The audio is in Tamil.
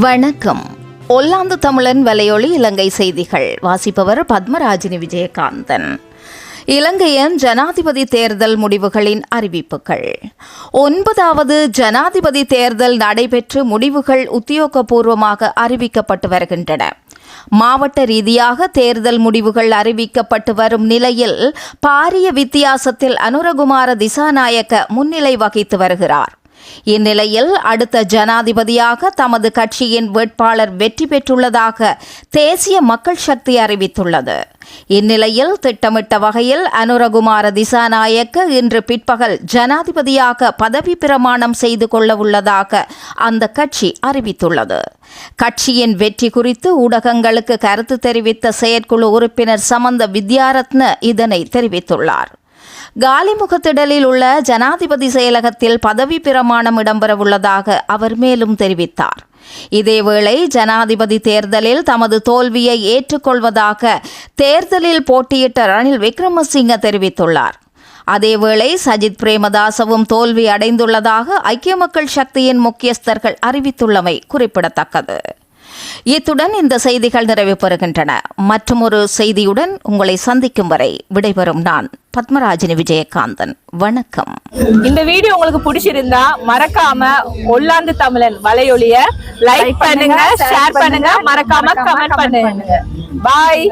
வணக்கம். ஒல்லாந்து தமிழன் வலையொலி இலங்கை செய்திகள். வாசிப்பவர் பத்மராஜினி விஜயகாந்தன். இலங்கையின் ஜனாதிபதி தேர்தல் முடிவுகளின் அறிவிப்புகள். ஒன்பதாவது ஜனாதிபதி தேர்தல் நடைபெற்று முடிவுகள் உத்தியோகபூர்வமாக அறிவிக்கப்பட்டு வருகின்றன. மாவட்ட ரீதியாக தேர்தல் முடிவுகள் அறிவிக்கப்பட்டு வரும் நிலையில் பாரிய வித்தியாசத்தில் அனுரகுமார திசாநாயக்க முன்னிலை வகித்து வருகிறார். இந்நிலையில் அடுத்த ஜனாதிபதியாக தமது கட்சியின் வேட்பாளர் வெற்றி பெற்றுள்ளதாக தேசிய மக்கள் சக்தி அறிவித்துள்ளது. இந்நிலையில் திட்டமிட்ட வகையில் அனுரகுமார திசாநாயக்க இன்று பிற்பகல் ஜனாதிபதியாக பதவி பிரமாணம் செய்து கொள்ள உள்ளதாக அந்த கட்சி அறிவித்துள்ளது. கட்சியின் வெற்றி குறித்து ஊடகங்களுக்கு கருத்து தெரிவித்த செயற்குழு உறுப்பினர் சமந்த வித்யாரத்ன இதனை தெரிவித்துள்ளார். காலிமுகத்திடலில் உள்ள ஜனாதிபதி செயலகத்தில் பதவி பிரமாணம் இடம்பெறவுள்ளதாக அவர் மேலும் தெரிவித்தார். இதேவேளை ஜனாதிபதி தேர்தலில் தமது தோல்வியை ஏற்றுக்கொள்வதாக தேர்தலில் போட்டியிட்ட ரணில் விக்ரமசிங்க தெரிவித்துள்ளார். அதேவேளை சஜித் பிரேமதாசவும் தோல்வி அடைந்துள்ளதாக ஐக்கிய மக்கள் சக்தியின் முக்கியஸ்தர்கள் அறிவித்துள்ளமை குறிப்பிடத்தக்கது. இத்துடன் இந்த செய்திகள் நிறைவு பெறுகின்றன. மற்றும் ஒரு செய்தியுடன் உங்களை சந்திக்கும் வரை விடைபெறும் நான் பத்மராஜினி விஜயகாந்தன். வணக்கம். இந்த வீடியோ உங்களுக்கு பிடிச்சிருந்தா மறக்காம ஒல்லாந்து தமிழன் வலையொலிய லைக் பண்ணுங்க ஷேர் பண்ணுங்க மறக்காம கமெண்ட் பண்ணுங்க. பாய்